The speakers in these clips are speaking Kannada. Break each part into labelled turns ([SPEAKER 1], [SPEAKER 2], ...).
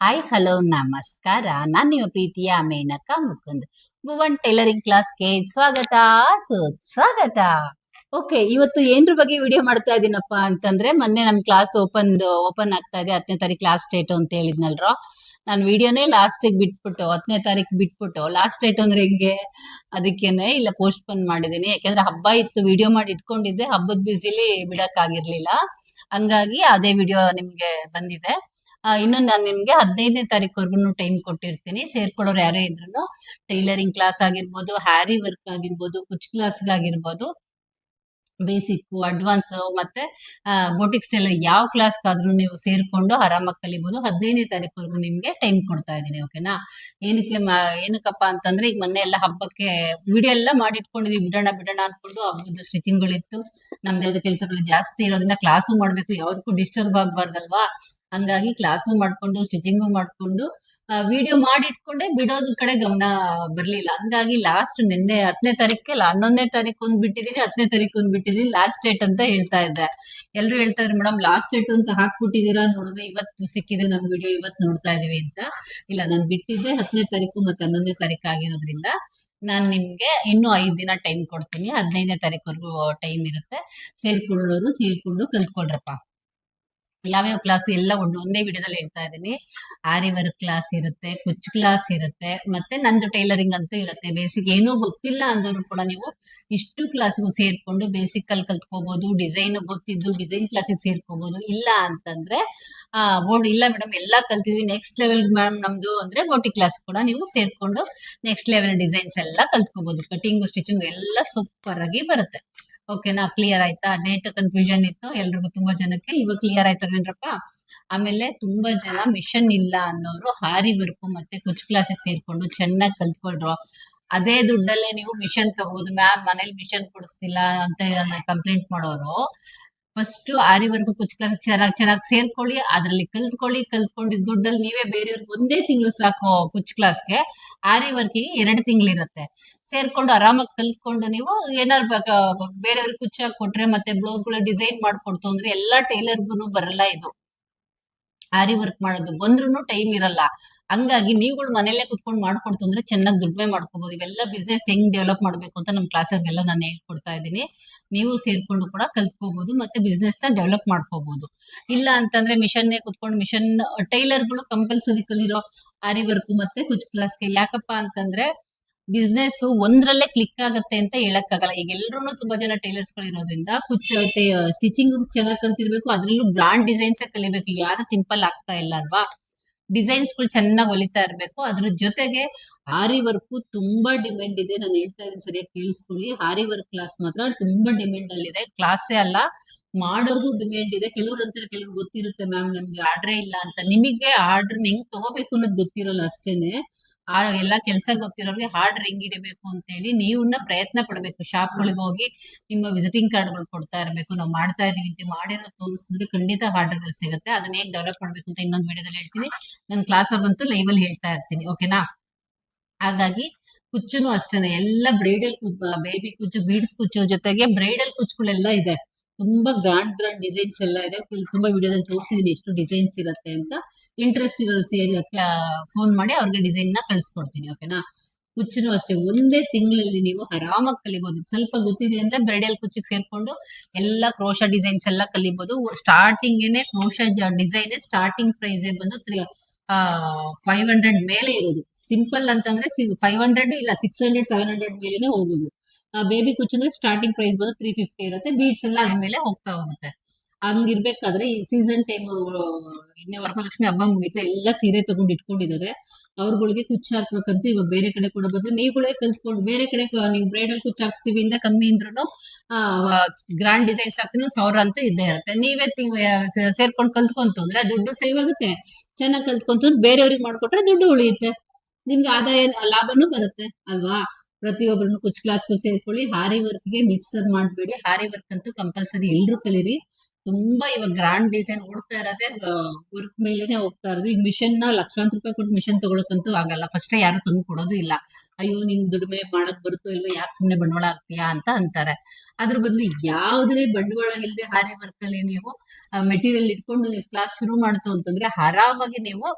[SPEAKER 1] ಹಾಯ್ ಹಲೋ ನಮಸ್ಕಾರ. ನಾನು ನಿಮ್ಮ ಪ್ರೀತಿಯ ಮೇನಕ ಮುಕುಂದ್. ಭುವನ್ ಟೈಲರಿಂಗ್ ಕ್ಲಾಸ್ಗೆ ಸ್ವಾಗತ. ಸುಸ್ವಾಗತ ಓಕೆ ಇವತ್ತು ಏನ್ರ ಬಗ್ಗೆ ವಿಡಿಯೋ ಮಾಡ್ತಾ ಇದೀನಪ್ಪ ಅಂತಂದ್ರೆ, ಮೊನ್ನೆ ನಮ್ ಕ್ಲಾಸ್ ಓಪನ್ ಓಪನ್ ಆಗ್ತಾ ಇದೆ ಹತ್ತನೇ ತಾರೀಕು ಲಾಸ್ಟ್ ಡೇಟ್ ಅಂತ ಹೇಳಿದ್ನಲ್ರ? ನಾನು ವಿಡಿಯೋನೇ ಲಾಸ್ಟಿಗೆ ಬಿಟ್ಬಿಟ್ಟು ಹತ್ತನೇ ತಾರೀಕು ಬಿಟ್ಬಿಟ್ಟು ಲಾಸ್ಟ್ ಡೇಟ್ ಅಂದ್ರೆ ಹೆಂಗೆ? ಅದಕ್ಕೇನೆ ಇಲ್ಲ ಪೋಸ್ಟ್ ಪೋನ್ ಮಾಡಿದೀನಿ. ಯಾಕಂದ್ರೆ ಹಬ್ಬ ಇತ್ತು, ವಿಡಿಯೋ ಮಾಡಿ ಇಟ್ಕೊಂಡಿದ್ದೆ, ಹಬ್ಬದ ಬಿಸಿಲಿ ಬಿಡಕ್ ಆಗಿರ್ಲಿಲ್ಲ ಹಂಗಾಗಿ ಅದೇ ವಿಡಿಯೋ ನಿಮ್ಗೆ ಬಂದಿದೆ. ಇನ್ನು ನಾನು ನಿಮ್ಗೆ ಹದಿನೈದನೇ ತಾರೀಕುವರೆಗೂ ಟೈಮ್ ಕೊಟ್ಟಿರ್ತೀನಿ. ಸೇರ್ಕೊಳ್ಳೋರು ಯಾರೇ ಇದ್ರು ಟೈಲರಿಂಗ್ ಕ್ಲಾಸ್ ಆಗಿರ್ಬೋದು ಹ್ಯಾರಿ ವರ್ಕ್ ಆಗಿರ್ಬೋದು, ಕುಚ್ ಕ್ಲಾಸ್ ಆಗಿರ್ಬೋದು ಬೇಸಿಕ್ ಅಡ್ವಾನ್ಸ್ ಮತ್ತೆ ಬೋಟಿಕ್ ಸ್ಟೈಲ್ ಯಾವ ಕ್ಲಾಸ್ಗಾದ್ರೂ ನೀವು ಸೇರ್ಕೊಂಡು ಆರಾಮಾಗಿ ಕಲಿಬಹುದು ಹದಿನೈದನೇ ತಾರೀಕುವರೆಗೂ ನಿಮ್ಗೆ ಟೈಮ್ ಕೊಡ್ತಾ ಇದ್ದೀನಿ ಓಕೆನಾ ಏನಕ್ಕೆ ಏನಕ್ಕಪ್ಪ ಅಂತಂದ್ರೆ, ಈಗ ಮೊನ್ನೆ ಎಲ್ಲ ಹಬ್ಬಕ್ಕೆ ವಿಡಿಯೋ ಎಲ್ಲ ಮಾಡಿಟ್ಕೊಂಡಿದ್ವಿ. ಬಿಡೋಣ ಬಿಡೋಣ ಅನ್ಕೊಂಡು ಹಬ್ಬದ ಸ್ಟಿಚಿಂಗ್ ಗಳಿತ್ತು ನಮ್ದೆಲ್ಲ ಕೆಲಸಗಳು ಜಾಸ್ತಿ ಇರೋದ್ರಿಂದ ಕ್ಲಾಸು ಮಾಡ್ಬೇಕು. ಯಾವ್ದಕ್ಕೂ ಡಿಸ್ಟರ್ಬ್ ಆಗ್ಬಾರ್ದಲ್ವಾ? ಹಂಗಾಗಿ ಕ್ಲಾಸು ಮಾಡ್ಕೊಂಡು ಸ್ಟಿಚಿಂಗು ಮಾಡ್ಕೊಂಡು ವಿಡಿಯೋ ಮಾಡಿಟ್ಕೊಂಡೆ ಬಿಡೋದ್ರ ಕಡೆ ಗಮನ ಬರ್ಲಿಲ್ಲ. ಹಂಗಾಗಿ ಲಾಸ್ಟ್ ನಿನ್ನೆ ಹತ್ತನೇ ತಾರೀಕಲ್ಲ ಹನ್ನೊಂದನೇ ತಾರೀಕು ಒಂದ್ ಬಿಟ್ಟಿದೀನಿ, ಹತ್ತನೇ ತಾರೀಕು ಒಂದ್ ಬಿಟ್ಟಿದೀನಿ ಲಾಸ್ಟ್ ಡೇಟ್ ಅಂತ ಹೇಳ್ತಾ ಇದ್ದೆ. ಎಲ್ರು ಹೇಳ್ತಾ ಇದ್ರು, ಮೇಡಮ್ ಲಾಸ್ಟ್ ಡೇಟ್ ಅಂತ ಹಾಕ್ಬಿಟ್ಟಿದೀರಾ ನೋಡಿದ್ರೆ ಇವತ್ತು ಸಿಕ್ಕಿದೆ ನಮ್ ವಿಡಿಯೋ ಇವತ್ತು ನೋಡ್ತಾ ಇದೀವಿ ಅಂತ. ಇಲ್ಲ, ನಾನು ಬಿಟ್ಟಿದ್ದೆ ಹತ್ತನೇ ತಾರೀಕು ಮತ್ತೆ ಹನ್ನೊಂದನೇ ತಾರೀಕು ಆಗಿರೋದ್ರಿಂದ ನಾನ್ ನಿಮ್ಗೆ ಇನ್ನೂ ಐದ್ ದಿನ ಟೈಮ್ ಕೊಡ್ತೀನಿ. ಹದಿನೈದನೇ ತಾರೀಕುವರೆಗೂ ಟೈಮ್ ಇರುತ್ತೆ. ಸೇರ್ಕೊಳ್ಳೋರು, ಸೇರ್ಕೊಂಡು ಕಲ್ತ್ಕೊಳ್ರಪ್ಪ. ಯಾವ್ಯಾವ ಕ್ಲಾಸ್ ಎಲ್ಲ ಒಂದು ಒಂದೇ ವಿಡಿಯೋದಲ್ಲಿ ಹೇಳ್ತಾ ಇದ್ದೀನಿ. ಆರಿ ವರ್ಕ್ ಕ್ಲಾಸ್ ಇರುತ್ತೆ, ಕುಚ್ ಕ್ಲಾಸ್ ಇರುತ್ತೆ, ಮತ್ತೆ ನಂದು ಟೈಲರಿಂಗ್ ಅಂತೂ ಇರುತ್ತೆ. ಬೇಸಿಕ್ ಏನೂ ಗೊತ್ತಿಲ್ಲ ಅಂದ್ರೂ ಕೂಡ ನೀವು ಇಷ್ಟು ಕ್ಲಾಸ್ಗೂ ಸೇರ್ಕೊಂಡು ಬೇಸಿಕ್ ಅಲ್ಲಿ ಕಲ್ತ್ಕೋಬಹುದು ಡಿಸೈನ್ ಗೊತ್ತಿದ್ದು ಡಿಸೈನ್ ಕ್ಲಾಸಿಗೆ ಸೇರ್ಕೋಬಹುದು ಇಲ್ಲ ಅಂತಂದ್ರೆ, ಆ ಬೋರ್ಡ್ ಇಲ್ಲ ಮೇಡಮ್ ಎಲ್ಲ ಕಲ್ತಿದ್ವಿ. ನೆಕ್ಸ್ಟ್ ಲೆವೆಲ್ ಮೇಡಮ್ ನಮ್ದು ಅಂದ್ರೆ ಬೋಟಿ ಕ್ಲಾಸ್ ಕೂಡ ನೀವು ಸೇರ್ಕೊಂಡು ನೆಕ್ಸ್ಟ್ ಲೆವೆಲ್ ಡಿಸೈನ್ಸ್ ಎಲ್ಲ ಕಲ್ತ್ಕೋಬಹುದು ಕಟಿಂಗ್ ಸ್ಟಿಚಿಂಗ್ ಎಲ್ಲ ಸೂಪರ್ ಆಗಿ ಬರುತ್ತೆ. ಓಕೆನಾ ಕ್ಲಿಯರ್ ಆಯ್ತಾ? ಡೇಟ್ ಕನ್ಫ್ಯೂಷನ್ ಇತ್ತು, ಎಲ್ರಿಗೂ ತುಂಬಾ ಜನಕ್ಕೆ ಇವಾಗ ಕ್ಲಿಯರ್ ಆಯ್ತವೇನ್ರಪ್ಪ ಆಮೇಲೆ ತುಂಬಾ ಜನ ಮಿಷನ್ ಇಲ್ಲ ಅನ್ನೋರು ಹಾರಿ ವರ್ಕು ಮತ್ತೆ ಕುಚ್ ಕ್ಲಾಸಿಗೆ ಸೇರ್ಕೊಂಡು ಚೆನ್ನಾಗಿ ಕಲ್ತ್ಕೊಳ್ರು. ಅದೇ ದುಡ್ಡಲ್ಲೇ ನೀವು ಮಿಷನ್ ತಗೋಬಹುದು ಮ್ಯಾಮ್ ಮನೇಲಿ ಮಿಷನ್ ಕೊಡಿಸ್ತಿಲ್ಲ ಅಂತ ಕಂಪ್ಲೇಂಟ್ ಮಾಡೋರು. ಫಸ್ಟ್ ಆರಿವರೆಗೂ ಕ್ಲಾಸ್ ಚೆನ್ನಾಗಿ ಚೆನ್ನಾಗಿ ಸೇರ್ಕೊಳ್ಳಿ, ಅದ್ರಲ್ಲಿ ಕಲ್ತ್ಕೊಳ್ಳಿ, ಕಲ್ತ್ಕೊಂಡಿದ್ ದುಡ್ಡಲ್ಲಿ ನೀವೇ ಬೇರೆಯವ್ರಿಗೆ ಒಂದೇ ತಿಂಗಳು ಸಾಕು ಕುಚ್ ಕ್ಲಾಸ್ಗೆ ಆರಿ ವರ್ಕಿಗೆ ಎರಡು ತಿಂಗಳಿರುತ್ತೆ. ಸೇರ್ಕೊಂಡು ಆರಾಮಾಗಿ ಕಲ್ತ್ಕೊಂಡು ನೀವು ಏನಾರು ಬೇರೆಯವ್ರಿಗೆ ಕುಚ್ಚಾಗಿ ಕೊಟ್ರೆ ಮತ್ತೆ ಬ್ಲೌಸ್ಗಳ ಡಿಸೈನ್ ಮಾಡ್ಕೊಡ್ತು ಅಂದ್ರೆ ಎಲ್ಲಾ ಟೈಲರ್ಗು ಬರಲ್ಲ ಇದು. ಆರಿ ವರ್ಕ್ ಮಾಡೋದು ಬಂದ್ರು ಟೈಮ್ ಇರಲ್ಲ. ಹಂಗಾಗಿ ನೀವುಗಳು ಮನೆಯಲ್ಲೇ ಕುತ್ಕೊಂಡು ಮಾಡ್ಕೊಡ್ತು ಅಂದ್ರೆ ಚೆನ್ನಾಗಿ ದುಡ್ಮೆ ಮಾಡ್ಕೋಬಹುದು ಇವೆಲ್ಲ ಬಿಸ್ನೆಸ್ ಹೆಂಗ್ ಡೆವಲಪ್ ಮಾಡ್ಬೇಕು ಅಂತ ನಮ್ಮ ಎಲ್ಲ ನಾನು ಹೇಳ್ಕೊಡ್ತಾ ಇದ್ದೀನಿ. ನೀವು ಸೇರ್ಕೊಂಡು ಕೂಡ ಕಲ್ತ್ಕೋಬಹುದು ಮತ್ತೆ ಬಿಸ್ನೆಸ್ನ ಡೆವಲಪ್ ಮಾಡ್ಕೋಬಹುದು ಇಲ್ಲ ಅಂತಂದ್ರೆ ಮಿಷನ್ ಕುತ್ಕೊಂಡು ಮಿಷನ್ ಟೈಲರ್ಗಳು ಕಂಪಲ್ಸರಿ ಕಲಿರೋ ಆರಿ ವರ್ಕ್ ಮತ್ತೆ ಕುಚ್ ಕ್ಲಾಸ್ಗೆ ಯಾಕಪ್ಪ ಅಂತಂದ್ರೆ ಬಿಸ್ನೆಸ್ ಒಂದ್ರಲ್ಲೇ ಕ್ಲಿಕ್ ಆಗತ್ತೆ ಅಂತ ಹೇಳಕ್ಕಾಗಲ್ಲ. ಈಗ ಎಲ್ರು ತುಂಬಾ ಜನ ಟೈಲರ್ಸ್ಗಳು ಇರೋದ್ರಿಂದ ಕುಚ್ಚ ಸ್ಟಿಚಿಂಗ್ ಚೆನ್ನಾಗಿ ಕಲ್ತಿರ್ಬೇಕು. ಅದ್ರಲ್ಲೂ ಬ್ರಾಂಡ್ ಡಿಸೈನ್ಸ್ ಕಲಿಬೇಕು. ಯಾರು ಸಿಂಪಲ್ ಆಗ್ತಾ ಇಲ್ಲ ಅಲ್ವಾ? ಡಿಸೈನ್ಸ್ಗಳು ಚೆನ್ನಾಗಿ ಹೊಲಿತಾ ಇರ್ಬೇಕು. ಅದ್ರ ಜೊತೆಗೆ ಆರಿ ವರ್ಕ್ ತುಂಬಾ ಡಿಮ್ಯಾಂಡ್ ಇದೆ. ನಾನು ಹೇಳ್ತಾ ಇದ್ದೀನಿ ಸರಿಯಾಗಿ ಕೇಳಿಸ್ಕೊಳ್ಳಿ. ಆರಿ ವರ್ಕ್ ಕ್ಲಾಸ್ ಮಾತ್ರ ತುಂಬಾ ಡಿಮ್ಯಾಂಡ್ ಅಲ್ಲಿದೆ. ಕ್ಲಾಸೇ ಅಲ್ಲ, ಮಾಡೋರ್ಗೂ ಡಿಮ್ಯಾಂಡ್ ಇದೆ. ಕೆಲವ್ರು ಅಂತಾರೆ ಕೆಲವ್ರು ಗೊತ್ತಿರುತ್ತೆ, ಮ್ಯಾಮ್, ನಮ್ಗೆ ಆರ್ಡ್ರೇ ಇಲ್ಲ ಅಂತ. ನಿಮಗೆ ಆರ್ಡರ್ ಹೆಂಗ್ ತಗೋಬೇಕು ಅನ್ನೋದು ಗೊತ್ತಿರಲ್ಲ ಅಷ್ಟೇನೆ. ಆ ಎಲ್ಲಾ ಕೆಲಸ ಗೊತ್ತಿರೋರಿಗೆ ಹಾರ್ಡ್ ರಿಂಗ್ ಹಿಡಿಬೇಕು ಅಂತ ಹೇಳಿ ನೀವನ್ನ ಪ್ರಯತ್ನ ಪಡ್ಬೇಕು. ಶಾಪ್ಗಳಿಗೆ ಹೋಗಿ ನಿಮ್ಮ ವಿಸಿಟಿಂಗ್ ಕಾರ್ಡ್ಗಳು ಕೊಡ್ತಾ ಇರ್ಬೇಕು. ನಾವು ಮಾಡ್ತಾ ಇದೀವಿ ಅಂತ ಮಾಡಿರೋ ತೋರಿಸಿದ್ರೆ ಖಂಡಿತ ಆರ್ಡರ್ಗಳು ಸಿಗುತ್ತೆ. ಅದನ್ನ ಹೇಗೆ ಡೆವಲಪ್ ಮಾಡ್ಬೇಕು ಅಂತ ಇನ್ನೊಂದು ವಿಡಿಯೋದಲ್ಲಿ ಹೇಳ್ತೀನಿ. ನನ್ನ ಕ್ಲಾಸಲ್ಲಂತೂ ಲೈವ್ ಅಲ್ಲಿ ಹೇಳ್ತಾ ಇರ್ತೀನಿ. ಓಕೆನಾ ಹಾಗಾಗಿ ಕುಚ್ಚುನು ಅಷ್ಟೇನೆ. ಎಲ್ಲ ಬ್ರೈಡಲ್ ಬೇಬಿ ಕುಚ್ಚು ಬೀಡ್ಸ್ ಕುಚ್ಚು ಜೊತೆಗೆ ಬ್ರೈಡಲ್ ಕುಚ್ಚುಗಳೆಲ್ಲ ಇದೆ. ತುಂಬಾ ಗ್ರಾಂಡ್ ಗ್ರಾಂಡ್ ಡಿಸೈನ್ಸ್ ಎಲ್ಲ ಇದೆ. ತುಂಬಾ ವಿಡಿಯೋದಲ್ಲಿ ತೋರಿಸಿದೀನಿ ಎಷ್ಟು ಡಿಸೈನ್ಸ್ ಇರುತ್ತೆ ಅಂತ. ಇಂಟ್ರೆಸ್ಟ್ ಇರೋರು ಸೇರಿ ಫೋನ್ ಮಾಡಿ ಅವ್ರಿಗೆ ಡಿಸೈನ್ನ ಕಳ್ಸಿಕೊಡ್ತೀನಿ ಓಕೆನಾ ಕುಚ್ಚು ಅಷ್ಟೇ. ಒಂದೇ ತಿಂಗಳಲ್ಲಿ ನೀವು ಆರಾಮಾಗಿ ಕಲಿಬಹುದು ಸ್ವಲ್ಪ ಗೊತ್ತಿದೆ ಅಂದ್ರೆ ಬ್ರೈಡಲ್ ಕುಚ್ಚಿಗೆ ಸೇರ್ಕೊಂಡು ಎಲ್ಲ ಕ್ರೋಶ ಡಿಸೈನ್ಸ್ ಎಲ್ಲ ಕಲಿಬಹುದು ಸ್ಟಾರ್ಟಿಂಗ್ ಏನೇ ಕ್ರೋಶ ಡಿಸೈನ್ ಸ್ಟಾರ್ಟಿಂಗ್ ಪ್ರೈಸ್ ಬಂದು ತ್ರೀ ಫೈವ್ ಹಂಡ್ರೆಡ್ ಮೇಲೆ ಇರೋದು. ಸಿಂಪಲ್ ಅಂತಂದ್ರೆ ಫೈವ್ ಹಂಡ್ರೆಡ್ ಇಲ್ಲ ಸಿಕ್ಸ್ ಹಂಡ್ರೆಡ್ ಸೆವೆನ್ ಹಂಡ್ರೆಡ್ ಮೇಲೆ ಹೋಗೋದು. ಬೇಬಿ ಕುಚ್ ಅಂದ್ರೆ ಸ್ಟಾರ್ಟಿಂಗ್ ಪ್ರೈಸ್ ಬಂದು ತ್ರೀ ಫಿಫ್ಟಿ ಇರುತ್ತೆ. ಬೀಡ್ಸ್ ಎಲ್ಲ ಆದ್ಮೇಲೆ ಹೋಗ್ತಾ ಹೋಗುತ್ತೆ. ಹಂಗಿರ್ಬೇಕಾದ್ರೆ ಈ ಸೀಸನ್ ಟೈಮ್ ಇನ್ನೇ ವರಮಹಾಲಕ್ಷ್ಮಿ ಹಬ್ಬ ಮುಗೀತು. ಎಲ್ಲ ಸೀರೆ ತಗೊಂಡು ಇಟ್ಕೊಂಡಿದ್ದಾರೆ. ಅವ್ರಗಳಿಗೆ ಕುಚ್ಚು ಹಾಕಕ್ಕಂತೂ ಇವಾಗ ಬೇರೆ ಕಡೆ ಕೂಡ ಬದಲು ನೀವುಗಳೇ ಕಲ್ತ್ಕೊಂಡು ಬೇರೆ ಕಡೆ ನೀವು ಬ್ರೈಡಲ್ ಕುಚ್ಚು ಹಾಕ್ಸ್ತೀವಿ ಇಂದ ಕಮ್ಮಿ ಅಂದ್ರೂ ಗ್ರ್ಯಾಂಡ್ ಡಿಸೈನ್ಸ್ ಹಾಕ್ತೀನಿ ಸಾವಿರ ಅಂತ ಇದ್ದೇ ಇರುತ್ತೆ. ನೀವೇ ಸೇರ್ಕೊಂಡು ಕಲ್ತ್ಕೊಂತು ಅಂದ್ರೆ ದುಡ್ಡು ಸೇವ್ ಆಗುತ್ತೆ. ಚೆನ್ನಾಗಿ ಕಲ್ತ್ಕೊಂತ ಬೇರೆಯವ್ರಿಗೆ ಮಾಡ್ಕೊಟ್ರೆ ದುಡ್ಡು ಉಳಿಯುತ್ತೆ. ನಿಮ್ಗೆ ಆದಾಯ, ಲಾಭನೂ ಬರುತ್ತೆ, ಅಲ್ವಾ? ಪ್ರತಿಯೊಬ್ಬರನ್ನು ಕುಚ್ ಕ್ಲಾಸ್ಗೂ ಸೇರ್ಕೊಳ್ಳಿ. ಹಾರಿ ವರ್ಕ್ಗೆ ಮಿಸ್ ಮಾಡಬೇಡಿ. ಹಾರಿ ವರ್ಕ್ ಅಂತೂ ಕಂಪಲ್ಸರಿ ಎಲ್ಲರೂ ಕಲೀರಿ. ತುಂಬಾ ಇವಾಗ ಗ್ರಾಂಡ್ ಡಿಸೈನ್ ಓಡ್ತಾ ಇರೋದೇ ವರ್ಕ್ ಮೇಲೆನೆ ಹೋಗ್ತಾ ಇರೋದು. ಈಗ ಮಿಷನ್ನ ಲಕ್ಷಾಂತರ ರೂಪಾಯಿ ಕೊಟ್ಟು ಮಿಷನ್ ತಗೊಳಕಂತೂ ಆಗಲ್ಲ. ಫಸ್ಟ್ ಯಾರು ತಂದು ಕೊಡೋದು ಇಲ್ಲ. ಅಯ್ಯೋ ನಿಂಗ್ ದುಡಿಮೆ ಮಾಡಕ್ ಬರುತ್ತೋ ಇಲ್ವೋ, ಯಾಕೆ ಸುಮ್ನೆ ಬಂಡವಾಳ ಆಗ್ತೀಯಾ ಅಂತ ಅಂತಾರೆ. ಅದ್ರ ಬದಲು ಯಾವ್ದೇ ಬಂಡವಾಳ ಇಲ್ಲದೆ ಹಾರಿ ವರ್ಕ್ ಅಲ್ಲಿ ನೀವು ಮೆಟೀರಿಯಲ್ ಇಟ್ಕೊಂಡು ಕ್ಲಾಸ್ ಶುರು ಮಾಡ್ತು ಅಂತಂದ್ರೆ ಆರಾಮಾಗಿ ನೀವು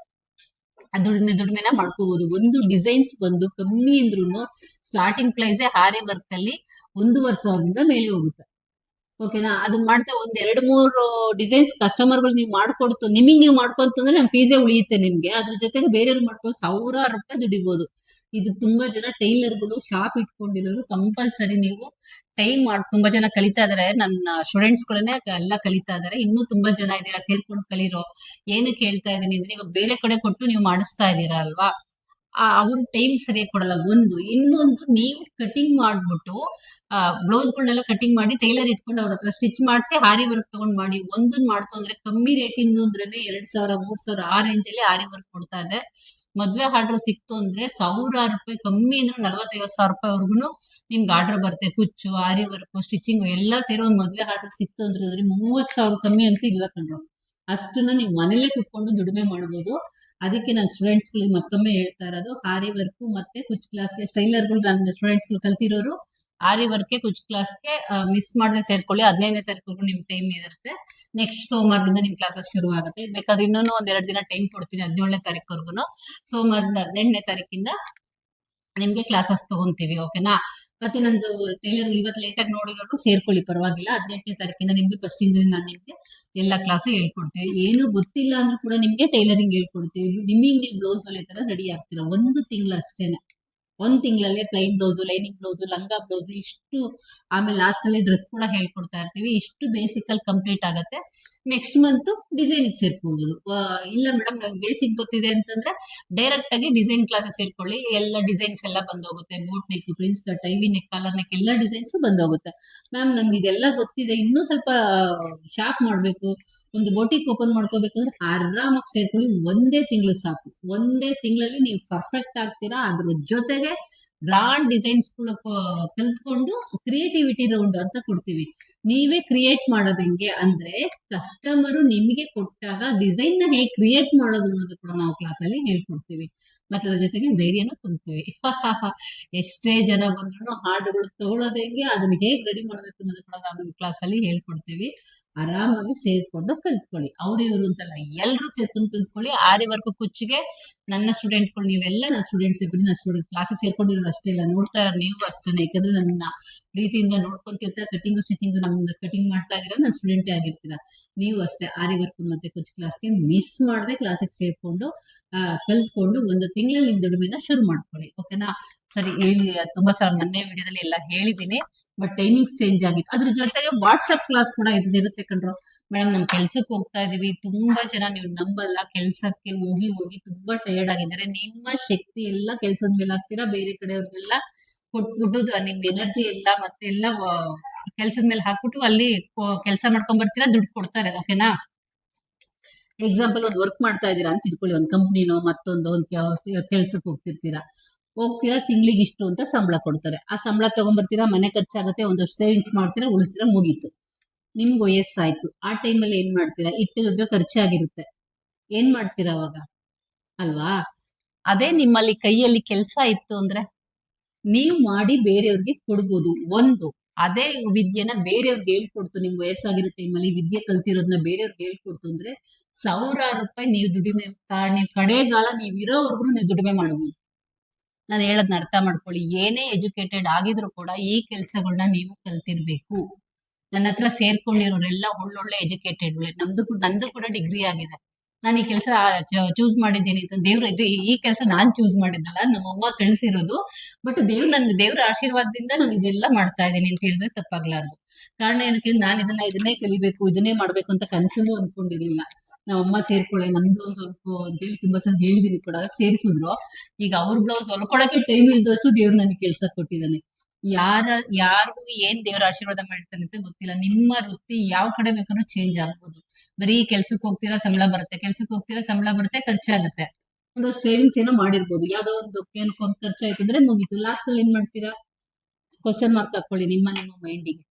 [SPEAKER 1] ದುಡಿಮೆ ದುಡಿಮೆನ ಮಾಡ್ಕೋಬಹುದು ಒಂದು ಡಿಸೈನ್ಸ್ ಬಂದು ಕಮ್ಮಿ ಅಂದ್ರೂ ಸ್ಟಾರ್ಟಿಂಗ್ ಪ್ರೈಸೇ ಹಾರಿ ವರ್ಕ್ ಅಲ್ಲಿ ಒಂದೂವರೆ ಸಾವಿರದಿಂದ ಮೇಲೆ ಹೋಗುತ್ತೆ. ಓಕೆನಾ ಅದನ್ನ ಮಾಡ್ತಾ ಒಂದ್ ಎರಡ್ ಮೂರು ಡಿಸೈನ್ಸ್ ಕಸ್ಟಮರ್ಗಳು ನೀವು ಮಾಡ್ಕೊಡ್ತು, ನಿಮಗೆ ನೀವು ಮಾಡ್ಕೊಂತಂದ್ರೆ ನಮ್ ಫೀಸೇ ಉಳಿಯುತ್ತೆ ನಿಮ್ಗೆ. ಅದ್ರ ಜೊತೆಗೆ ಬೇರೆಯವ್ರು ಮಾಡ್ಕೊಂಡು ಸಾವಿರಾರು ರೂಪಾಯಿ ದುಡಿಬಹುದು ಇದು ತುಂಬಾ ಜನ ಟೈಲರ್ಗಳು ಶಾಪ್ ಇಟ್ಕೊಂಡಿರೋರು ಕಂಪಲ್ಸರಿ ನೀವು ಟೈಮ್ ಮಾಡಿ, ತುಂಬಾ ಜನ ಕಲಿತಾ ಇದಾರೆ. ನನ್ನ ಸ್ಟೂಡೆಂಟ್ಸ್ ಗಳನ್ನೇ ಎಲ್ಲ ಕಲಿತಾ ಇದಾರೆ. ಇನ್ನೂ ತುಂಬಾ ಜನ ಇದ್ದೀರಾ? ಸೇರ್ಕೊಂಡು ಕಲಿರೋ, ಏನಕ್ಕೆ ಹೇಳ್ತಾ ಇದೀನಿ ಅಂದ್ರೆ ಇವಾಗ ಬೇರೆ ಕಡೆ ಕೊಟ್ಟು ನೀವು ಮಾಡಿಸ್ತಾ ಇದ್ದೀರಾ ಅಲ್ವಾ? ಅವ್ರು ಟೈಮ್ ಸರಿಯಾಗಿ ಕೊಡಲ್ಲ. ಒಂದು, ಇನ್ನೊಂದು ನೀವು ಕಟಿಂಗ್ ಮಾಡ್ಬಿಟ್ಟು ಬ್ಲೌಸ್ ಗಳನ್ನೆಲ್ಲ ಕಟಿಂಗ್ ಮಾಡಿ ಟೈಲರ್ ಇಟ್ಕೊಂಡು ಅವ್ರ ಹತ್ರ ಸ್ಟಿಚ್ ಮಾಡಿಸಿ ಹಾರಿ ವರ್ಕ್ ತಗೊಂಡ್ ಮಾಡಿ, ಒಂದನ್ ಮಾಡ್ತು ಅಂದ್ರೆ ಕಮ್ಮಿ ರೇಟಿಂದು ಅಂದ್ರೆ ಎರಡ್ ಸಾವಿರ, ಮೂರ್ ಸಾವಿರ ಆ ರೇಂಜ್ ಅಲ್ಲಿ ಹಾರಿ ವರ್ಕ್ ಕೊಡ್ತಾ ಇದೆ. ಮದ್ವೆ ಆರ್ಡರ್ ಸಿಕ್ತು ಅಂದ್ರೆ ಸಾವಿರಾರು ರೂಪಾಯಿ ಕಮ್ಮಿ ಅಂದ್ರೆ ನಲವತ್ತೈವತ್ತು ಸಾವಿರ ರೂಪಾಯಿವರೆಗೂ ನಿಮ್ಗೆ ಆರ್ಡರ್ ಬರುತ್ತೆ. ಕುಚ್ಚು, ಆರಿ ವರ್ಕ್ ಸ್ಟಿಚಿಂಗ್ ಎಲ್ಲ ಸೇರಿ ಒಂದು ಮದ್ವೆ ಆರ್ಡರ್ ಸಿಕ್ತು ಅಂದ್ರೆ ಮೂವತ್ ಸಾವಿರ ಕಮ್ಮಿ ಅಂತ ಇಲ್ಲ ಕಣ್ರು? ಅಷ್ಟನ್ನ ನೀವು ಮನೇಲೆ ಕುತ್ಕೊಂಡು ದುಡಿಮೆ ಮಾಡ್ಬೋದು. ಅದಕ್ಕೆ ನಾನು ಸ್ಟೂಡೆಂಟ್ಸ್ ಗಳಿಗೆ ಮತ್ತೊಮ್ಮೆ ಹೇಳ್ತಾ ಇರೋದು ಹಾರಿ ವರ್ಕ್ ಮತ್ತೆ ಕುಚ್ ಕ್ಲಾಸ್ಗೆ ಸ್ಟೈಲರ್ಗಳು ನನ್ನ ಸ್ಟೂಡೆಂಟ್ಸ್ಗಳು ಕಲ್ತಿರೋರು ಆರಿ ವರ್ಕ್ಗೆ ಕುಚ್ ಕ್ಲಾಸ್ಗೆ ಮಿಸ್ ಮಾಡದೆ ಸೇರ್ಕೊಳ್ಳಿ. ಹದಿನೈದನೇ ತಾರೀಕು ನಿಮ್ ಟೈಮ್ ಇರುತ್ತೆ. ನೆಕ್ಸ್ಟ್ ಸೋಮವಾರದಿಂದ ನಿಮ್ ಕ್ಲಾಸಸ್ ಶುರು ಆಗುತ್ತೆ ಬೇಕಾದ್ರೆ ಇನ್ನೂ ಒಂದ್ ಎರಡು ದಿನ ಟೈಮ್ ಕೊಡ್ತೀನಿ ಹದಿನೇಳನೇ ತಾರೀಕುವರೆಗೂ ಸೋಮವಾರದಿಂದ ಹದಿನೆಂಟನೇ ತಾರೀಕಿಂದ ನಿಮ್ಗೆ ಕ್ಲಾಸಸ್ ತಗೊಂತೀವಿ ಓಕೆನಾ ಮತ್ತೆ ನಂದು ಟೈಲರ್ ಇವತ್ತು ಲೇಟ್ ಆಗಿ ನೋಡಿರೋರು ಸೇರ್ಕೊಳ್ಳಿ, ಪರವಾಗಿಲ್ಲ. ಹದಿನೆಂಟನೇ ತಾರೀಕಿಂದ ನಿಮ್ಗೆ ಫಸ್ಟ್ ಇಂದ ನಾನು ನಿಮ್ಗೆ ಎಲ್ಲ ಕ್ಲಾಸ್ ಹೇಳ್ಕೊಡ್ತೀವಿ. ಏನು ಗೊತ್ತಿಲ್ಲ ಅಂದ್ರೂ ಕೂಡ ನಿಮ್ಗೆ ಟೈಲರಿಂಗ್ ಹೇಳ್ಕೊಡ್ತೀವಿ. ನಿಮಗೆ ನೀವು ಬ್ಲೌಸ್ ತರ ರೆಡಿ ಆಗ್ತೀರಾ. ಒಂದು ತಿಂಗಳು ಅಷ್ಟೇನೆ. ಒಂದ್ ತಿಂಗಳಲ್ಲೇ ಪ್ಲೈನ್ ಬ್ಲೌಸು ಲೈನಿಂಗ್ ಬ್ಲೌಸು ಲಂಗ ಬ್ಲೌಸು ಇಷ್ಟು ಆಮೇಲೆ ಲಾಸ್ಟ್ ಅಲ್ಲಿ ಡ್ರೆಸ್ ಕೂಡ ಹೇಳ್ಕೊಡ್ತಾ ಇರ್ತೀವಿ. ಇಷ್ಟು ಬೇಸಿಕ್ ಅಲ್ಲಿ ಕಂಪ್ಲೀಟ್ ಆಗುತ್ತೆ. ನೆಕ್ಸ್ಟ್ ಮಂತ್ ಡಿಸೈನಿಗೆ ಸೇರ್ಕೋಬಹುದು ಇಲ್ಲ ಮೇಡಮ್ ನಮ್ಗೆ ಬೇಸಿಕ್ ಗೊತ್ತಿದೆ ಅಂತಂದ್ರೆ ಡೈರೆಕ್ಟ್ ಆಗಿ ಡಿಸೈನ್ ಕ್ಲಾಸಿಗೆ ಸೇರ್ಕೊಳ್ಳಿ. ಎಲ್ಲ ಡಿಸೈನ್ಸ್ ಎಲ್ಲ ಬಂದೋಗುತ್ತೆ. ಬೋಟ್ ನೆಕ್ ಪ್ರಿನ್ಸ್ ಕಟ್ ಐವಿ ನೆಕ್ ಕಾಲರ್ ನೆಕ್ ಎಲ್ಲ ಡಿಸೈನ್ಸ್ ಬಂದೋಗುತ್ತೆ. ಮ್ಯಾಮ್ ನಮ್ಗೆ ಇದೆಲ್ಲ ಗೊತ್ತಿದೆ. ಇನ್ನೂ ಸ್ವಲ್ಪ ಶಾಪ್ ಮಾಡ್ಬೇಕು. ಒಂದು ಬೋಟಿಕ್ ಓಪನ್ ಮಾಡ್ಕೋಬೇಕಂದ್ರೆ ಆರಾಮಾಗಿ ಸೇರ್ಕೊಳ್ಳಿ. ಒಂದೇ ತಿಂಗಳು ಸಾಕು. ಒಂದೇ ತಿಂಗಳಲ್ಲಿ ನೀವು ಪರ್ಫೆಕ್ಟ್ ಆಗ್ತೀರಾ. ಅದ್ರ ಜೊತೆಗೆ है ಬ್ರಾಂಡ್ ಡಿಸೈನ್ಸ್ ಕಲ್ತ್ಕೊಂಡು ಕ್ರಿಯೇಟಿವಿಟಿ ರೌಂಡ್ ಅಂತ ಕೊಡ್ತೀವಿ. ನೀವೇ ಕ್ರಿಯೇಟ್ ಮಾಡೋದು ಹೆಂಗೆ ಅಂದ್ರೆ ಕಸ್ಟಮರು ನಿಮಗೆ ಕೊಟ್ಟಾಗ ಡಿಸೈನ್ನ ಹೇಗೆ ಕ್ರಿಯೇಟ್ ಮಾಡೋದು ಅನ್ನೋದು ಕೂಡ ನಾವು ಕ್ಲಾಸ್ ಅಲ್ಲಿ ಹೇಳ್ಕೊಡ್ತೀವಿ. ಮತ್ತೆ ಅದ್ರ ಜೊತೆಗೆ ಧೈರ್ಯನ ತುಂಬ್ತೀವಿ ಎಷ್ಟೇ ಜನ ಬಂದ್ರು ಹಾಡುಗಳು ತಗೊಳ್ಳೋದು ಹೆಂಗೆ, ಅದನ್ನ ಹೇಗೆ ರೆಡಿ ಮಾಡಬೇಕು ಅನ್ನೋದು ಕೂಡ ನಾವು ಕ್ಲಾಸ್ ಅಲ್ಲಿ ಹೇಳ್ಕೊಡ್ತೀವಿ. ಆರಾಮಾಗಿ ಸೇರ್ಕೊಂಡು ಕಲ್ತ್ಕೊಳ್ಳಿ. ಅವ್ರು ಇವರು ಅಂತಲ್ಲ, ಎಲ್ರು ಸೇರ್ಕೊಂಡು ಕಲ್ತ್ಕೊಳ್ಳಿ. ಆರಿ ವರ್ಕ್ ಕುಚ್ಚಿಗೆ ನನ್ನ ಸ್ಟೂಡೆಂಟ್ಗಳು ನೀವೆಲ್ಲ, ನನ್ನ ಸ್ಟೂಡೆಂಟ್ಸ್ ಇಬ್ಬರು ನನ್ನ ಸ್ಟೂಡೆಂಟ್ ಕ್ಲಾಸಿಗೆ ಸೇರ್ಕೊಂಡಿರೋ ಅಷ್ಟೇ ಇಲ್ಲ ನೋಡ್ತಾ ಇರೋ ನೀವು ಅಷ್ಟೇ ಯಾಕಂದ್ರೆ ನನ್ನ ಪ್ರೀತಿಯಿಂದ ನೋಡ್ಕೊಂತಿರ್ತಾ ಕಟಿಂಗ್ ಸ್ಟಿಚಿಂಗ್ ನಮ್ಮ ಕಟಿಂಗ್ ಮಾಡ್ತಾ ಇರೋ ನನ್ನ ಸ್ಟೂಡೆಂಟೇ ಆಗಿರ್ತೀರ. ನೀವು ಅಷ್ಟೇ ಆರಿ ವರ್ಕ್ ಮತ್ತೆ ಕುಚ್ ಕ್ಲಾಸ್ಗೆ ಮಿಸ್ ಮಾಡದೆ ಕ್ಲಾಸಿಗೆ ಸೇರ್ಕೊಂಡು ಕಲ್ತ್ಕೊಂಡು ಒಂದು ತಿಂಗಳಲ್ಲಿ ನಿಮ್ ದುಡಿಮೆನ ಶುರು ಮಾಡ್ಕೊಳ್ಳಿ. ಓಕೆನಾ ಸರಿ, ಹೇಳಿ, ತುಂಬಾ ಸಲ ಮೊನ್ನೆ ವಿಡಿಯೋದಲ್ಲಿ ಎಲ್ಲ ಹೇಳಿದ್ದೀನಿ ಬಟ್ ಟೈಮಿಂಗ್ಸ್ ಚೇಂಜ್ ಆಗಿತ್ತು. ಅದ್ರ ಜೊತೆಗೆ ವಾಟ್ಸ್ಆಪ್ ಕ್ಲಾಸ್ ಕೂಡ ಇರುತ್ತೆ ಕಣ್ರು. ಮೇಡಮ್ ನಮ್ ಕೆಲ್ಸಕ್ಕೆ ಹೋಗ್ತಾ ಇದೀವಿ, ತುಂಬಾ ಜನ ನೀವು ನಂಬಲ್ಲ, ಕೆಲ್ಸಕ್ಕೆ ಹೋಗಿ ಹೋಗಿ ತುಂಬಾ ಟಯರ್ಡ್ ಆಗಿದ್ದಾರೆ. ನಿಮ್ಮ ಶಕ್ತಿ ಎಲ್ಲ ಕೆಲ್ಸದ ಮೇಲೆ ಹಾಕ್ತೀರಾ? ಬೇರೆ ಕಡೆಯವ್ರಿಗೆಲ್ಲ ಕೊಟ್ಬಿಟ್ಟು ನಿಮ್ ಎನರ್ಜಿ ಎಲ್ಲ ಮತ್ತೆ ಎಲ್ಲ ಕೆಲ್ಸದ ಮೇಲೆ ಹಾಕ್ಬಿಟ್ಟು ಅಲ್ಲಿ ಕೆಲಸ ಮಾಡ್ಕೊಂಡ್ ಬರ್ತೀರಾ? ದುಡ್ಡು ಕೊಡ್ತಾರೆ ಓಕೆನಾ ಎಕ್ಸಾಂಪಲ್ ಒಂದು ವರ್ಕ್ ಮಾಡ್ತಾ ಇದ್ದೀರಾ ಅಂತ ತಿಳ್ಕೊಳ್ಳಿ. ಒಂದು ಕಂಪ್ನಿನೋ ಮತ್ತೊಂದು, ಒಂದು ಕೆಲ್ಸಕ್ಕೆ ಹೋಗ್ತಿರ್ತೀರಾ. ಹೋಗ್ತೀರಾ, ತಿಂಗಳಿಗೆ ಇಷ್ಟು ಅಂತ ಸಂಬಳ ಕೊಡ್ತಾರೆ. ಆ ಸಂಬಳ ತಗೊಂಡ್ಬರ್ತೀರಾ ಮನೆ ಖರ್ಚಾಗತ್ತೆ, ಒಂದಷ್ಟು ಸೇವಿಂಗ್ಸ್ ಮಾಡ್ತೀರಾ ಉಳಿತೀರಾ ಮುಗೀತು. ನಿಮ್ಗೆ ವಯಸ್ಸಾಯ್ತು. ಆ ಟೈಮಲ್ಲಿ ಏನ್ ಮಾಡ್ತೀರಾ? ಇಟ್ಟು ಖರ್ಚಾಗಿರುತ್ತೆ. ಏನ್ ಮಾಡ್ತೀರಾ ಅವಾಗ? ಅಲ್ವಾ? ಅದೇ ನಿಮ್ಮಲ್ಲಿ ಕೈಯಲ್ಲಿ ಕೆಲಸ ಇತ್ತು ಅಂದ್ರೆ ನೀವು ಮಾಡಿ ಬೇರೆಯವ್ರಿಗೆ ಕೊಡ್ಬೋದು. ಒಂದು, ಅದೇ ವಿದ್ಯೆನ ಬೇರೆಯವ್ರಿಗೆ ಹೇಳ್ಕೊಡ್ತು. ನಿಮ್ ವಯಸ್ಸಾಗಿರೋ ಟೈಮಲ್ಲಿ ವಿದ್ಯೆ ಕಲ್ತಿರೋದನ್ನ ಬೇರೆಯವ್ರಿಗೆ ಹೇಳ್ಕೊಡ್ತು ಅಂದ್ರೆ ಸಾವಿರಾರು ರೂಪಾಯಿ ನೀವು ದುಡಿಮೆ ಕಾರಣ ಕಡೆಗಾಲ ನೀವು ಇರೋವರೆಗೂ ನೀವು ದುಡಿಮೆ ಮಾಡಬಹುದು ನಾನು ಹೇಳೋದ್ನ ಅರ್ಥ ಮಾಡ್ಕೊಳ್ಳಿ. ಏನೇ ಎಜುಕೇಟೆಡ್ ಆಗಿದ್ರು ಕೂಡ ಈ ಕೆಲಸಗಳನ್ನ ನೀವು ಕಲ್ತಿರ್ಬೇಕು. ನನ್ನ ಹತ್ರ ಸೇರ್ಕೊಂಡಿರೋರೆಲ್ಲ ಒಳ್ಳೊಳ್ಳೆ ಎಜುಕೇಟೆಡ್ ನಮ್ದು ನಂದು ಕೂಡ ಡಿಗ್ರಿ ಆಗಿದೆ. ನಾನು ಈ ಕೆಲಸ ಚೂಸ್ ಮಾಡಿದ್ದೀನಿ ಅಂತ ದೇವ್ರ, ಇದು ಈ ಕೆಲಸ ನಾನ್ ಚೂಸ್ ಮಾಡಿದ್ದಲ್ಲ ನಮ್ಮಮ್ಮ ಕಳಿಸಿರೋದು. ಬಟ್ ದೇವ್ರು ನನ್ಗೆ, ದೇವ್ರ ಆಶೀರ್ವಾದದಿಂದ ನಾನು ಇದೆಲ್ಲ ಮಾಡ್ತಾ ಇದ್ದೀನಿ ಅಂತ ಹೇಳಿದ್ರೆ ತಪ್ಪಾಗ್ಲಾರ್ದು. ಕಾರಣ ಏನಕ್ಕೆ ನಾನು ಇದನ್ನ, ಇದನ್ನೇ ಕಲಿಬೇಕು, ಇದನ್ನೇ ಮಾಡ್ಬೇಕು ಅಂತ ಕನಸಲ್ಲೂ ಅನ್ಕೊಂಡಿರ್ಲಿಲ್ಲ. ನಮ್ಮಮ್ಮ ಸೇರ್ಕೊಳ್ಳೆ, ನನ್ ಬ್ಲೌಸ್ ಹೊಲ್ಕೊ ಅಂತೇಳಿ ತುಂಬಾ ಸಲ ಹೇಳಿದೀನಿ ಕೂಡ, ಸೇರಿಸಿದ್ರು. ಈಗ ಅವ್ರ ಬ್ಲೌಸ್ ಹೊಲ್ಕೊಳಕ್ಕೆ ಟೈಮ್ ಇಲ್ದಷ್ಟು ದೇವ್ರು ನನಗೆ ಕೆಲಸ ಕೊಟ್ಟಿದ್ದಾನೆ. ಯಾರ, ಯಾರಿಗೂ ಏನ್ ದೇವ್ರ ಆಶೀರ್ವಾದ ಮಾಡಿರ್ತಾನೆ ಅಂತ ಗೊತ್ತಿಲ್ಲ. ನಿಮ್ಮ ವೃತ್ತಿ ಯಾವ ಕಡೆ ಬೇಕಾದ್ರೂ ಚೇಂಜ್ ಆಗ್ಬೋದು. ಬರೀ ಕೆಲ್ಸಕ್ಕೆ ಹೋಗ್ತೀರಾ, ಸಂಬಳ ಬರುತ್ತೆ. ಕೆಲ್ಸಕ್ಕೆ ಹೋಗ್ತೀರಾ, ಸಂಬಳ ಬರುತ್ತೆ, ಖರ್ಚಾಗುತ್ತೆ. ಒಂದು ಸೇವಿಂಗ್ಸ್ ಏನೋ ಮಾಡಿರ್ಬೋದು. ಯಾವ್ದೋ ಒಂದು ಏನಕ್ಕೆ ಒಂದು ಖರ್ಚಾಯ್ತು ಅಂದ್ರೆ ಮುಗೀತು. ಲಾಸ್ಟ್ ಅಲ್ಲಿ ಏನ್ ಮಾಡ್ತೀರಾ? ಕ್ವಶನ್ ಮಾರ್ಕ್ ಹಾಕೊಳ್ಳಿ ನಿಮ್ಮ ನಿಮ್ಮ ಮೈಂಡಿಗೆ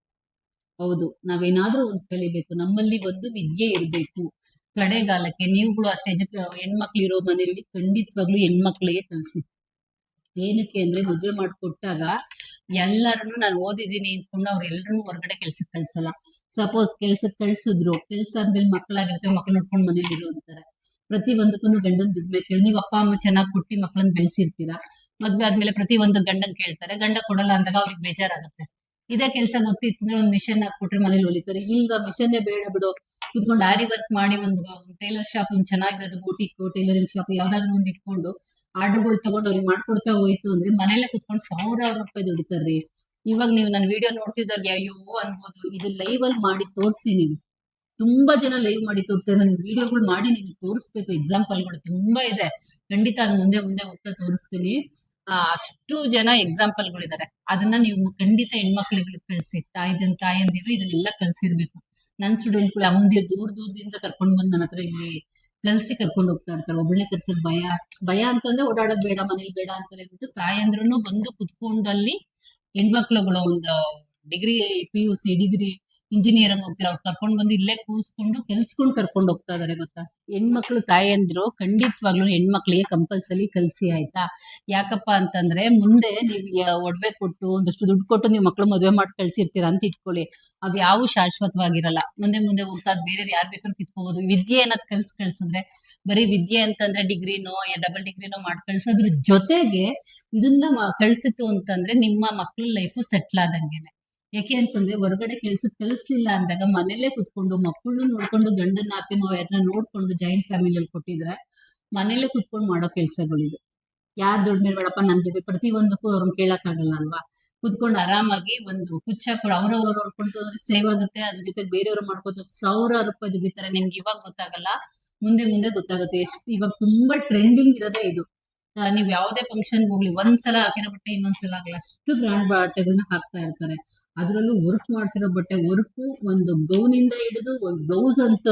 [SPEAKER 1] ಹೌದು. ನಾವೇನಾದ್ರೂ ಒಂದು ಕಲಿಬೇಕು. ನಮ್ಮಲ್ಲಿ ಒಂದು ವಿದ್ಯೆ ಇರಬೇಕು. ಕಡೆಗಾಲಕ್ಕೆ ನೀವುಗಳು ಅಷ್ಟೇ ಹೆಣ್ಮಕ್ಳು ಇರೋ ಮನೆಯಲ್ಲಿ ಖಂಡಿತವಾಗ್ಲೂ ಹೆಣ್ಮಕ್ಳಿಗೆ ಕಲಿಸಿ. ಏನಕ್ಕೆ ಅಂದ್ರೆ ಮದುವೆ ಮಾಡ್ಕೊಟ್ಟಾಗ ಎಲ್ಲರನ್ನು ನಾನು ಓದಿದ್ದೀನಿ ಅಂದ್ಕೊಂಡು ಅವ್ರು ಹೊರಗಡೆ ಕೆಲ್ಸಕ್ಕೆ ಕಳ್ಸಲ್ಲ. ಸಪೋಸ್ ಕೆಲ್ಸಕ್ಕೆ ಕಳ್ಸಿದ್ರು, ಕೆಲ್ಸ ಅಂದ್ಮೇಲೆ ಮಕ್ಕಳಾಗಿರ್ತವೆ ಮಕ್ಳು ನೋಡ್ಕೊಂಡು ಮನೇಲಿ ಇರೋ ಅಂತಾರೆ. ಪ್ರತಿ ಒಂದಕ್ಕೂ ಗಂಡನ್ ದುಡ್ಡು ಕೇಳಿ, ನೀವು ಅಪ್ಪ, ಅಮ್ಮ ಚೆನ್ನಾಗಿ ಕೊಟ್ಟು ಮಕ್ಕಳನ್ನ ಬೆಳೆಸಿರ್ತೀರಾ? ಮದ್ವೆ ಆದ್ಮೇಲೆ ಪ್ರತಿ ಒಂದು ಗಂಡನ್ ಕೇಳ್ತಾರೆ. ಗಂಡ ಕೊಡಲ್ಲ ಅಂದಾಗ ಅವ್ರಿಗೆ ಬೇಜಾರಾಗುತ್ತೆ. ಇದೇ ಕೆಲಸ ಗೊತ್ತಿತ್ತು ಅಂದ್ರೆ ಒಂದು ಮಿಷನ್ ಹಾಕ್ಬಿಟ್ರೆ ಮನೇಲಿ ಹೊಲಿತಾರೆ ಇಲ್ವಾ ಮಿಷನ್ನೇ ಬೇಡ ಬಿಡು. ಕುತ್ಕೊಂಡು ಆರಿ ವರ್ಕ್ ಮಾಡಿ ಒಂದು ಟೈಲರ್ ಶಾಪ್ ಒಂದು ಚೆನ್ನಾಗಿರೋದು ಬೂಟಿಕ್ ಟೈಲರಿಂಗ್ ಶಾಪ್ ಯಾವ್ದಾದ್ರು ಒಂದ್ ಇಟ್ಕೊಂಡು ಆರ್ಡರ್ಗಳು ತಗೊಂಡು ಅವ್ರಿಗೆ ಮಾಡ್ಕೊಡ್ತಾ ಹೋಯ್ತು ಅಂದ್ರೆ ಮನೇಲೆ ಕುತ್ಕೊಂಡು ಸಾವಿರಾರು ರೂಪಾಯಿ ದುಡಿತಾರ್ರಿ ಇವಾಗ ನೀವು ನನ್ನ ವಿಡಿಯೋ ನೋಡ್ತಿದ್ದವ್ರಿಗೆ ಅಯ್ಯೋ ಅನ್ಬೋದು. ಇದು ಲೈವ್ ಅಲ್ಲಿ ಮಾಡಿ ತೋರಿಸಿ ನೀವು. ತುಂಬಾ ಜನ ಲೈವ್ ಮಾಡಿ ತೋರಿಸ್ತಾರೆ ನನ್ನ ವಿಡಿಯೋಗಳು ಮಾಡಿ ನಿಮಗೆ ತೋರಿಸ್ಬೇಕು. ಎಕ್ಸಾಂಪಲ್ಗಳು ತುಂಬಾ ಇದೆ. ಖಂಡಿತ ಅದು ಮುಂದೆ ಮುಂದೆ ಹೋಗ್ತಾ ತೋರಿಸ್ತೀನಿ. ಅಷ್ಟು ಜನ ಎಕ್ಸಾಂಪಲ್ಗಳಿದ್ದಾರೆ ಅದನ್ನ ನೀವು ಖಂಡಿತ ಹೆಣ್ಮಕ್ಳಿಗೆ ಕಳಿಸಿ, ತಾಯಿದನ್ ತಾಯಂದಿರು ಇದನ್ನೆಲ್ಲ ಕಲ್ಸಿರ್ಬೇಕು ನನ್ನ ಸ್ಟೂಡೆಂಟ್ಗಳು ಅಮ್ಮಂದಿರು ದೂರ ದೂರದಿಂದ ಕರ್ಕೊಂಡು ಬಂದು ನನ್ನ ಹತ್ರ ಇಲ್ಲಿ ಕಲ್ಸಿ ಕರ್ಕೊಂಡು ಹೋಗ್ತಾ ಇರ್ತಾರೆ. ಒಬ್ಬಳನ್ನೇ ಕರ್ಸಕ್ ಭಯ. ಭಯ ಅಂತಂದ್ರೆ ಓಡಾಡೋದ್ ಬೇಡ, ಮನೇಲಿ ಬೇಡ ಅಂತ ಹೇಳ್ಬಿಟ್ಟು ತಾಯಂದ್ರೂ ಬಂದು ಕುತ್ಕೊಂಡಲ್ಲಿ ಹೆಣ್ಮಕ್ಳುಗಳು ಒಂದು degree P U C degree engineering ಹೋಗ್ತಾರೆ? ಅವ್ರು ಕರ್ಕೊಂಡ್ ಬಂದು ಇಲ್ಲೇ ಕೂಸ್ಕೊಂಡು ಕೆಲ್ಸ್ಕೊಂಡು ಕರ್ಕೊಂಡು ಹೋಗ್ತಾ ಇದಾರೆ ಗೊತ್ತಾ? ಹೆಣ್ಮಕ್ಳು ತಾಯಂದ್ರು ಖಂಡಿತವಾಗ್ಲೂ ಹೆಣ್ಮಕ್ಳಿಗೆ ಕಂಪಲ್ಸರಿ ಕಲ್ಸಿ ಆಯ್ತಾ? ಯಾಕಪ್ಪ ಅಂತಂದ್ರೆ ಮುಂದೆ ನೀವು ಒಡವೆ ಕೊಟ್ಟು, ಒಂದಷ್ಟು ದುಡ್ಡು ಕೊಟ್ಟು ನೀವು ಮಕ್ಳು ಮದುವೆ ಮಾಡಿ ಕಳ್ಸಿರ್ತೀರಾ ಅಂತ ಇಟ್ಕೊಳ್ಳಿ. ಅವ್ ಯಾವ ಶಾಶ್ವತವಾಗಿರಲ್ಲ. ಮುಂದೆ ಮುಂದೆ ಹೋಗ್ತಾ ಬೇರೆ ಯಾರ್ ಬೇಕಾದ್ರೂ ಕಿತ್ಕೋಬಹುದು ವಿದ್ಯೆ ಅನ್ನೋದ್ ಕಲ್ಸ್ ಕಳ್ಸಿದ್ರೆ, ಬರೀ ವಿದ್ಯೆ ಅಂತಂದ್ರೆ ಡಿಗ್ರಿನೋ ಡಬಲ್ ಡಿಗ್ರಿನೋ ಮಾಡಿ ಕಳ್ಸೋದ್ರ ಜೊತೆಗೆ ಇದನ್ನ ಕಳ್ಸಿತ್ತು ಅಂತಂದ್ರೆ ನಿಮ್ಮ ಮಕ್ಳ ಲೈಫು ಸೆಟ್ಲ್ ಆದಂಗೆನೆ. ಯಾಕೆ ಅಂತಂದ್ರೆ ಹೊರಗಡೆ ಕೆಲ್ಸಕ್ಕೆ ಕಳಿಸ್ಲಿಲ್ಲ ಅಂದಾಗ ಮನೇಲೆ ಕುತ್ಕೊಂಡು ಮಕ್ಕಳು ನೋಡ್ಕೊಂಡು ಗಂಡನ ಅತ್ತೆ ಮಾವ ಯಾರನ್ನ ನೋಡ್ಕೊಂಡು ಜಾಯಿಂಟ್ ಫ್ಯಾಮಿಲಿಯಲ್ಲಿ ಕೊಟ್ಟಿದ್ರೆ ಮನೇಲೆ ಕುತ್ಕೊಂಡು ಮಾಡೋ ಕೆಲ್ಸಗಳಿದು ಯಾರ್ ದುಡ್ಡು ಮೇಡಪ್ಪ ನನ್ ದುಡ್ಡು ಪ್ರತಿ ಒಂದಕ್ಕೂ ಅವ್ರನ್ನ ಕೇಳಕ್ಕಾಗಲ್ಲ ಅಲ್ವಾ? ಕುತ್ಕೊಂಡು ಆರಾಮಾಗಿ ಒಂದು ಕುಚ್ಚ ಕೂಡ ಅವ್ರವ್ರು ಹೊಡ್ಕೊಂಡು ಸೇವ್ ಆಗುತ್ತೆ, ಅದ್ರ ಜೊತೆಗೆ ಬೇರೆಯವ್ರು ಮಾಡ್ಕೊತ ಸಾವಿರಾರು ರೂಪಾಯಿ ದುಡಿತಾರೆ ನಿಮ್ಗೆ ಇವಾಗ ಗೊತ್ತಾಗಲ್ಲ, ಮುಂದೆ ಮುಂದೆ ಗೊತ್ತಾಗುತ್ತೆ. ಎಷ್ಟು ಇವಾಗ ತುಂಬಾ ಟ್ರೆಂಡಿಂಗ್ ಇರೋದೇ ಇದು. ನೀವ್ ಯಾವುದೇ ಫಂಕ್ಷನ್ ಹೋಗ್ಲಿ, ಒಂದ್ಸಲ ಹಾಕಿರೋ ಬಟ್ಟೆ ಇನ್ನೊಂದ್ಸಲ ಆಗಲ್ಲ ಅಷ್ಟು ಗ್ರ್ಯಾಂಡ್ ಬಟ್ಟೆಗಳನ್ನ ಹಾಕ್ತಾ ಇರ್ತಾರೆ. ಅದರಲ್ಲೂ ವರ್ಕ್ ಮಾಡ್ಸಿರೋ ಬಟ್ಟೆ ವರ್ಕು ಒಂದು ಗೌನಿಂದ ಹಿಡಿದು, ಒಂದು ಬ್ಲೌಸ್ ಅಂತ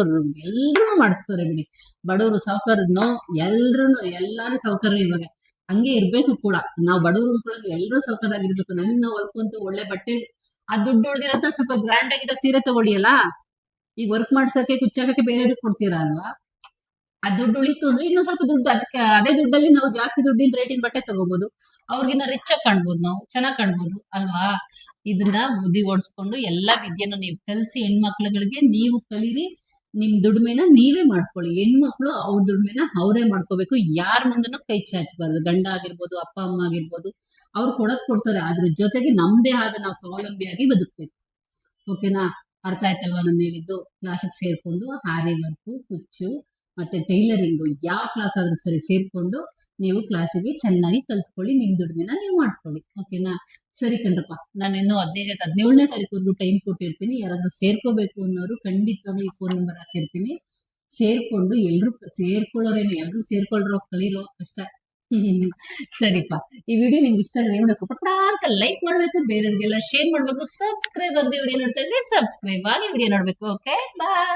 [SPEAKER 1] ಎಲ್ರೂ ಮಾಡಿಸ್ತಾರೆ ಬಿಡಿ. ಬಡವರು ಸಾವುಕಾರನೋ ಎಲ್ರು ಎಲ್ಲಾರು ಸಾವುಕಾರ ಇವಾಗ. ಹಂಗೆ ಇರ್ಬೇಕು ಕೂಡ. ನಾವು ಬಡವರು ಅನ್ಕೊಳ್ಳೋದು ಸಾವುಕಾರ ಆಗಿರ್ಬೇಕು ನಮಗ್ ನಾವು ಹೊಲ್ಕೊಂತ ಒಳ್ಳೆ ಬಟ್ಟೆ, ಆ ದುಡ್ಡು ಉಳ್ದಿರತ್ತ ಸ್ವಲ್ಪ ಗ್ರ್ಯಾಂಡ್ ಆಗಿರೋ ಸೀರೆ ತಗೊಳ್ಳಿಯಲ್ಲ? ಈಗ ವರ್ಕ್ ಮಾಡ್ಸಕ್ಕೆ ಕುಚ್ಚಾಕಕ್ಕೆ ಬೇರೆಯವ್ರಿಗೆ ಕೊಡ್ತೀರಾ ಅಲ್ವಾ? ಆ ದುಡ್ಡು ಉಳಿತು ಅಂದ್ರೆ ಇನ್ನೂ ಸ್ವಲ್ಪ ದುಡ್ಡು ಅದಕ್ಕೆ, ಅದೇ ದುಡ್ಡಲ್ಲಿ ನಾವು ಜಾಸ್ತಿ ದುಡ್ಡಿನ ರೇಟಿನ ಬಟ್ಟೆ ತಗೋಬಹುದು ಅವ್ರಿಗಿನ್ನ ರಿಚ್ ಆಗಿ ಕಾಣ್ಬೋದು ನಾವು, ಚೆನ್ನಾಗಿ ಕಾಣ್ಬೋದು, ಅಲ್ವಾ? ಇದನ್ನ ಬುದ್ಧಿ ಓಡಿಸ್ಕೊಂಡು ಎಲ್ಲಾ ವಿದ್ಯೆನ ನೀವು ಕಲಿಸಿ ಹೆಣ್ಮಕ್ಳುಗಳಿಗೆ ನೀವು ಕಲೀರಿ, ನಿಮ್ ದುಡ್ಮೆನ ನೀವೇ ಮಾಡ್ಕೊಳ್ಳಿ. ಹೆಣ್ಮಕ್ಳು ಅವ್ರ ದುಡ್ಮೆನ ಅವರೇ ಮಾಡ್ಕೋಬೇಕು. ಯಾರ ಮುಂದೆನೂ ಕೈ ಚಾಚಬಾರ್ದು. ಗಂಡ ಆಗಿರ್ಬೋದು, ಅಪ್ಪ, ಅಮ್ಮ ಆಗಿರ್ಬೋದು, ಅವ್ರು ಕೊಡೋದ್ ಕೊಡ್ತಾರೆ. ಅದ್ರ ಜೊತೆಗೆ ನಮ್ದೇ ಆದ ನಾವು ಸ್ವಾವಲಂಬಿಯಾಗಿ ಬದುಕ್ಬೇಕು. ಓಕೆನಾ? ಅರ್ಥ ಆಯ್ತಲ್ವಾ ನಾನು ಹೇಳಿದ್ದು? ಕ್ಲಾಸಿಗೆ ಸೇರ್ಕೊಂಡು, ಹಾರಿ ವರ್ಕು, ಕುಚ್ಚು ಮತ್ತೆ ಟೈಲರಿಂಗ್ ಯಾವ ಕ್ಲಾಸ್ ಆದ್ರೂ ಸರಿ ಸೇರ್ಕೊಂಡು ನೀವು ಕ್ಲಾಸಿಗೆ ಚೆನ್ನಾಗಿ ಕಲ್ತ್ಕೊಳ್ಳಿ, ನಿಮ್ ದುಡಿಮೆನ ನೀವು ಮಾಡ್ಕೊಳ್ಳಿ. ಓಕೆನಾ ಸರಿ ಕಣ್ರಪ್ಪ ನಾನು ಇನ್ನು ಹದಿನೈದು, ಹದಿನೇಳನೇ ತಾರೀಕುವರೆಗೂ ಟೈಮ್ ಕೊಟ್ಟಿರ್ತೀನಿ. ಯಾರಾದ್ರೂ ಸೇರ್ಕೋಬೇಕು ಅನ್ನೋರು ಖಂಡಿತವಾಗ್ಲೂ ಈ ಫೋನ್ ನಂಬರ್ ಹಾಕಿರ್ತೀನಿ. ಸೇರ್ಕೊಂಡು ಎಲ್ಲರೂ ಸೇರ್ಕೊಳ್ಳೋರೇನು ಎಲ್ಲರೂ ಸೇರ್ಕೊಳ್ರೋ ಕಲೀರೋ ಅಷ್ಟ. ಸರಿಪ್ಪ, ಈ ವಿಡಿಯೋ ನಿಮ್ಗೆ ಇಷ್ಟ ಆದ್ರೆ ಏನು ಮಾಡ್ಬೇಕು ಅಂತ ಲೈಕ್ ಮಾಡ್ಬೇಕು, ಬೇರೆಯವ್ರಿಗೆಲ್ಲ ಶೇರ್ ಮಾಡ್ಬೇಕು ಸಬ್ಸ್ಕ್ರೈಬ್ ಆಗಿ ವಿಡಿಯೋ ನೋಡ್ತಾ ಇದ್ರೆ ಸಬ್ಸ್ಕ್ರೈಬ್ ಆಗಿ ವಿಡಿಯೋ ನೋಡ್ಬೇಕು ಓಕೆ ಬಾಯ್